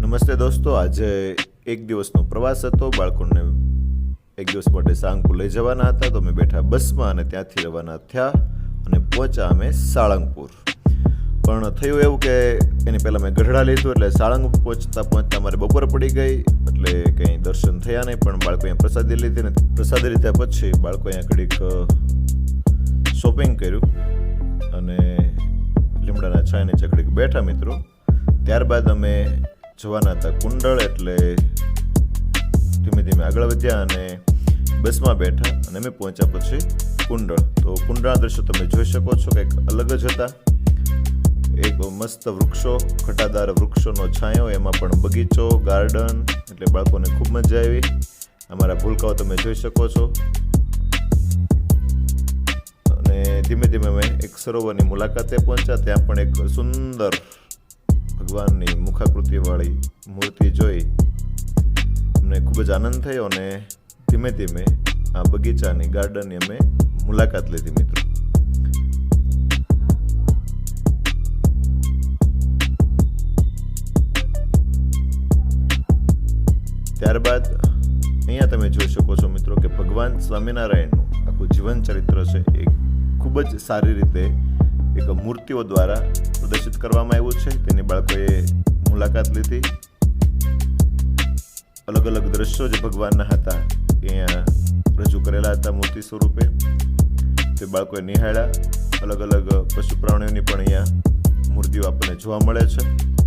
નમસ્તે દોસ્તો, આજે એક દિવસનો પ્રવાસ હતો. બાળકોને એક દિવસ માટે સાળંગપુર લઈ જવાના હતા. તો અમે બેઠા બસમાં અને ત્યાંથી રવાના થયા અને પહોંચ્યા અમે સાળંગપુર. પણ થયું એવું કે એની પહેલાં મેં ગઢડા લીધું એટલે સાળંગ પહોંચતા પહોંચતા મારે બપોર પડી ગઈ. એટલે કંઈ દર્શન થયા નહીં, પણ બાળકો અહીંયા પ્રસાદી લીધી ને પ્રસાદી લીધા પછી બાળકો અહીંયા ઘડીક શોપિંગ કર્યું. અને લીમડાના છાંય ચકડીક બેઠા મિત્રો. ત્યારબાદ અમે જવાના હતા કુંડળ એટલે ધીમે ધીમે આગળ વધ્યા અને બસમાં બેઠા અને અમે પહોંચ્યા પછી કુંડળ. તો કુંડળના દ્રશ્યો તમે જોઈ શકો છો, કંઈક અલગ જ હતા. એક મસ્ત વૃક્ષો ઘટાદાર વૃક્ષોનો છાંયો, એમાં પણ બગીચો, ગાર્ડન, એટલે બાળકોને ખૂબ મજા આવી. અમારા ભૂલકાઓ તમે જોઈ શકો છો. અને ધીમે ધીમે અમે એક સરોવરની મુલાકાતે પહોંચ્યા. ત્યાં પણ એક સુંદર ભગવાનની મુખાકૃતિવાળી મૂર્તિ જોઈ અમને ખૂબ જ આનંદ થયો અને ધીમે ધીમે આ બગીચાની ગાર્ડનની અમે મુલાકાત લીધી મિત્રો. ત્યારબાદ અહીંયા તમે જોઈ શકો છો મિત્રો કે ભગવાન સ્વામિનારાયણનું આખું જીવન ચરિત્ર છે એ ખૂબ જ સારી રીતે એક મૂર્તિઓ દ્વારા પ્રદર્શિત કરવામાં આવ્યું છે. તેની બાળકોએ મુલાકાત લીધી. અલગ અલગ દ્રશ્યો જે ભગવાનના હતા અહીંયા રજૂ કરેલા હતા મૂર્તિ સ્વરૂપે. તે બાળકોએ નિહાળ્યા. અલગ અલગ પશુ પ્રાણીઓની પણ અહીંયા મૂર્તિઓ આપણને જોવા મળે છે.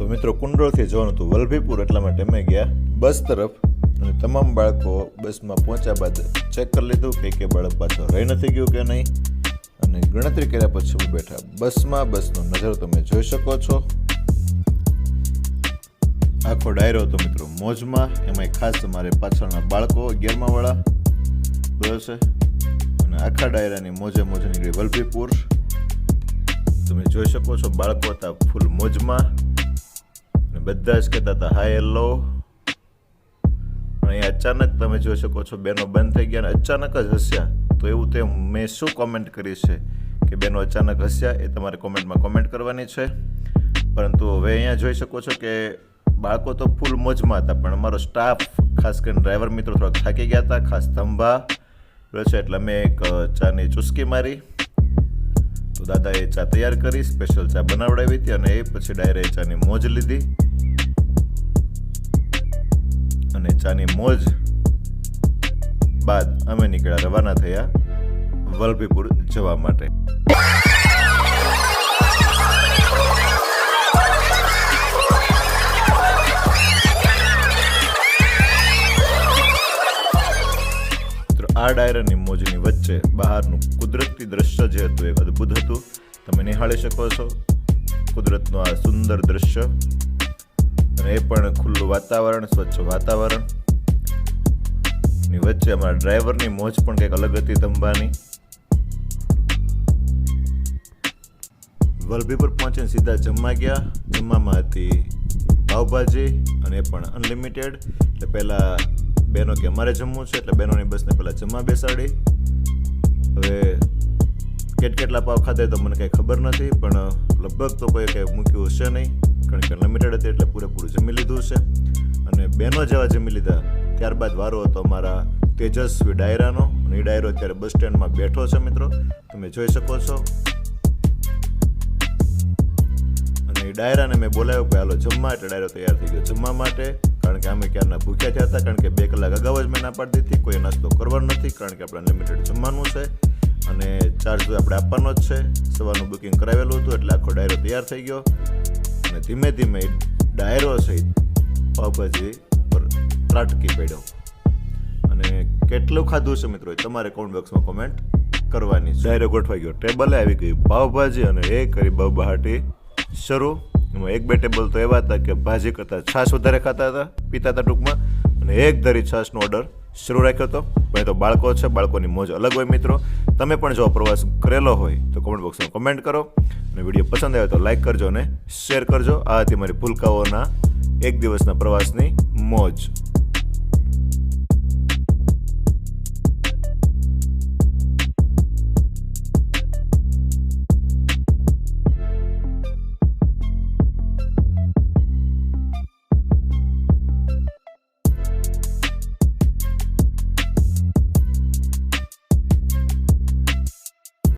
તો મિત્રો કુંડળથી જવાનું હતું વલભીપુર, એટલા માટે અમે ગયા બસ તરફ. અને તમામ બાળકો બસમાં પહોંચ્યા બાદ ચેક કરી લીધું કે કે બાળક પાછળ રહી નથી ગયું કે નહીં. અને ગણતરી કર્યા પછી બેઠા બસમાં. બસનો નજર તમે જોઈ શકો છો. આખો ડાયરો હતો મિત્રો મોજમાં. એમાં ખાસ મારે પાછળના બાળકો અગિયારમાં વાળા બરાબર છે. અને આખા ડાયરાની મોજે મોજે નીકળી વલભીપુર. તમે જોઈ શકો છો બાળકો હતા ફૂલ મોજમાં. બધા જ કહેતા હતા, હાય હેલો પણ અહીંયા અચાનક તમે જોઈ શકો છો, બેનો બંધ થઈ ગયા અને અચાનક જ હસ્યા. તો એવું તે મેં શું કોમેન્ટ કરી છે કે બેનો અચાનક હસ્યા એ તમારે કોમેન્ટમાં કોમેન્ટ કરવાની છે. પરંતુ હવે અહીંયા જોઈ શકો છો કે બાળકો તો ફૂલ મોજમાં હતા, પણ અમારો સ્ટાફ ખાસ કરીને ડ્રાઈવર મિત્રો થોડાક થાકી ગયા હતા, ખાસ થંભા છે, એટલે મેં એક ચાની ચુસ્કી મારી. તો દાદાએ ચા તૈયાર કરી સ્પેશિયલ ચા બનાવડાવી હતી અને એ પછી ડાયરે ચાની મોજ લીધી. અને ચાની મોજ બાદ અમે નીકળ્યા રવાના થયા વલભીપુર જવા માટે. આ ડાયરાની મોજની વચ્ચે બહારનું કુદરતી દ્રશ્ય જે હતું એ અદ્ભુત હતું. તમે નિહાળી શકો છો. કુદરતનું આ સુંદર દ્રશ્ય અને એ પણ ખુલ્લું વાતાવરણ, સ્વચ્છ વાતાવરણ. ની વચ્ચે અમારા ડ્રાઈવરની મોજ પણ કંઈક અલગ હતી તંબાની. વલભીપુર પહોંચીને સીધા જમવા ગયા. જમવામાં હતી પાવભાજી અને એ પણ અનલિમિટેડ. એટલે પહેલાં બહેનો કે અમારે જમવું છે, એટલે બહેનોની બસને પહેલાં જમવા બેસાડી. હવે કેટ કેટલા પાવ ખાધે તો મને કંઈ ખબર નથી, પણ લગભગ તો કોઈ કંઈ મૂક્યું હશે નહીં, કારણ કે અનલિમિટેડ હતી એટલે પૂરેપૂરું જમી લીધું છે અને બહેનો જેવા જમી લીધા, ત્યારબાદ વારો હતો અમારા તેજસ્વી ડાયરાનો, અને એ ડાયરો અત્યારે બસ સ્ટેન્ડમાં બેઠો છે મિત્રો, તમે જોઈ શકો છો. અને એ ડાયરાને મેં બોલાવ્યો કે હાલો જમવા, એટલે ડાયરો તૈયાર થઈ ગયો જમવા માટે, કારણ કે અમે ક્યારના ભૂખ્યા થયા હતા, કારણ કે બે કલાક અગાઉ જ મેં ના પાડી દીધી, કોઈ નાસ્તો કરવાનો નથી, કારણ કે આપણે અનલિમિટેડ જમવાનું છે. અને ચાર્જ આપણે આપવાનો જ છે. સવારનું બુકિંગ કરાવેલું હતું એટલે આખો ડાયરો તૈયાર થઈ ગયો. અને ધીમે ધીમે ડાયરો સહિત પાવભાજી પર ત્રાટકી પડ્યો. અને કેટલું ખાધું છે મિત્રો? તમારે કોમેન્ટ બોક્સમાં કોમેન્ટ કરવાની છે. ડાયરો ગોઠવાઈ ગયો. ટેબલે આવી ગઈ. પાવભાજી અને એ કરી બહાટી શરૂ. એમાં એક બે ટેબલ તો એવા હતા કે ભાજી કરતાં છાશ વધારે ખાતા હતા, પીતા હતા ટૂંકમાં. અને એક ધરી છાશનો ઓર્ડર શરૂ રાખ્યો હતો એ તો બાળકો છે, બાળકોની મોજ અલગ હોય મિત્રો. તમે પણ જો પ્રવાસ કરેલો હોય તો કોમેન્ટ બોક્સમાં કમેન્ટ કરો. અને વીડિયો પસંદ આવે તો લાઈક કરજો અને શેર કરજો. આ હતી મારી ભૂલકાઓના એક દિવસના પ્રવાસની મોજ.